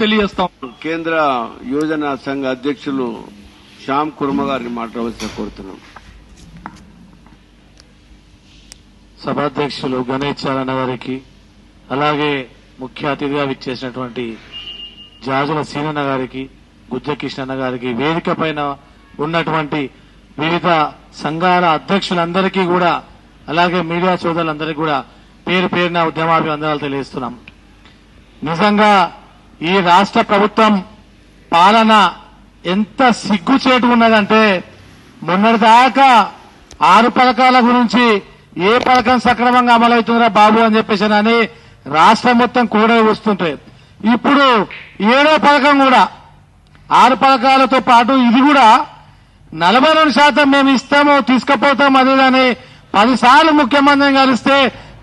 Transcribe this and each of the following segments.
తెలియజేస్తాం కేంద్ర యువజన సంఘ అధ్యక్షులు శ్యామ్ కుర్మ గారిని మాట్లాడవలసిన కోరుతున్నాం. సభాధ్యక్షులు గణేష్ చారణ గారికి అలాగే ముఖ్య అతిథిగా విచ్చేసినటువంటి జాజుల సీనన్న గారికి గుజ్జ కృష్ణన్న గారికి వేదిక పైన ఉన్నటువంటి వివిధ సంఘాల అధ్యక్షులందరికీ కూడా అలాగే మీడియా సోదరులందరికీ కూడా పేరు పేరున ఉద్యమాభివందనాలు తెలియజేస్తున్నాం. నిజంగా ఈ రాష్ట్ర ప్రభుత్వం పాలన ఎంత సిగ్గుచేటు ఉన్నదంటే మొన్నటిదాకా ఆరు పథకాల గురించి ఏ పథకం సక్రమంగా అమలవుతుందిరా బాబు అని చెప్పేసి అని రాష్ట్రం మొత్తం కూడా వస్తుంటే ఇప్పుడు ఏడో పథకం కూడా ఆరు పథకాలతో పాటు ఇది కూడా నలభై రెండు శాతం మేము ఇస్తాము తీసుకుపోతాం అది అని పదిసార్లు ముఖ్యమంత్రిని కలిస్తే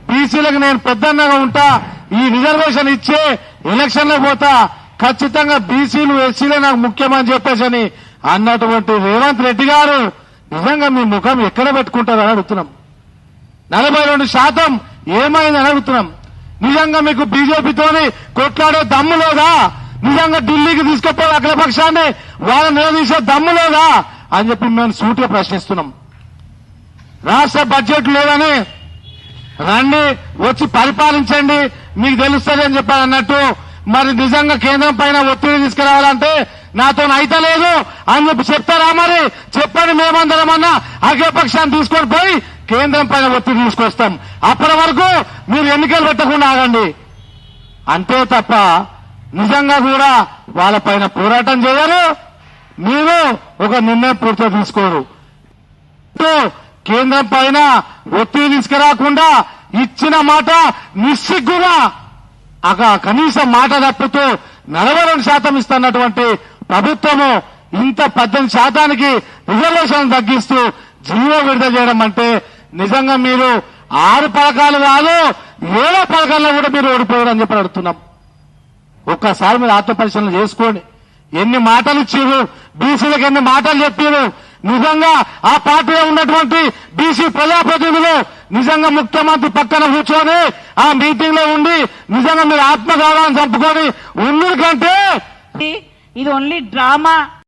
బీసీలకు నేను పెద్దన్నగా ఉంటా ఈ రిజర్వేషన్ ఇచ్చే ఎలక్షన్లో పోతా ఖచ్చితంగా బీసీలు ఎస్సీలే నాకు ముఖ్యమని చెప్పేసి అని అన్నటువంటి రేవంత్ రెడ్డి గారు నిజంగా మీ ముఖం ఎక్కడ పెట్టుకుంటారని అడుగుతున్నాం. నలభై రెండు శాతం ఏమైందని అడుగుతున్నాం. నిజంగా మీకు బీజేపీతోని కొట్లాడే దమ్ము లేదా? నిజంగా ఢిల్లీకి తీసుకుపోయే అఖిలపక్షాన్ని వాళ్ళని నిలదీసే దమ్ము లేదా? అని చెప్పి మేము సూటిగా ప్రశ్నిస్తున్నాం. రాష్ట్ర బడ్జెట్ లేదని రండి వచ్చి పరిపాలించండి. మీకు తెలుస్తుంది అని చెప్పారు అన్నట్టు. మరి నిజంగా కేంద్రం పైన ఒత్తిడి తీసుకురావాలంటే నాతో అయితలేదు అని చెప్పి చెప్తారా మరి? చెప్పండి మేమందరమన్నా అఖిలపక్షాన్ని తీసుకొని పోయి కేంద్రం పైన ఒత్తిడి తీసుకొస్తాం. అప్పటి వరకు మీరు ఎన్నికలు పెట్టకుండా ఆగండి. అంతే తప్ప నిజంగా కూడా వాళ్ళపైన పోరాటం చేయరు. మీరు ఒక నిర్ణయం పూర్తిగా తీసుకోరు. తో కేంద్రం పైన ఒత్తిడి తీసుకురాకుండా ఇచ్చిన మాట నిస్సిగ్గుగా అక కనీసం మాట తప్పుతూ నలభై రెండు శాతం ఇస్తున్నటువంటి ప్రభుత్వము ఇంత పద్దెనిమిది శాతానికి రిజర్వేషన్ తగ్గిస్తూ జీవో విడుదల చేయడం అంటే నిజంగా మీరు ఆరు పథకాలు కాదు ఏడో పథకాల్లో కూడా మీరు ఓడిపోయారని చెప్పి అడుగుతున్నాం. ఒక్కసారి మీరు ఆత్మపరిశీలన చేసుకోండి. ఎన్ని మాటలు ఇచ్చారు బీసీలకు ఎన్ని మాటలు చెప్పారు నిజంగా ఆ పార్టీలో ఉన్నటువంటి బీసీ ప్రజాప్రతినిధులు నిజంగా ముఖ్యమంత్రి పక్కన కూర్చొని ఆ మీటింగ్లో ఉండి నిజంగా మీరు ఆత్మగౌరవాన్ని చంపుకొని ఉన్నది కంటే ఇది ఓన్లీ డ్రామా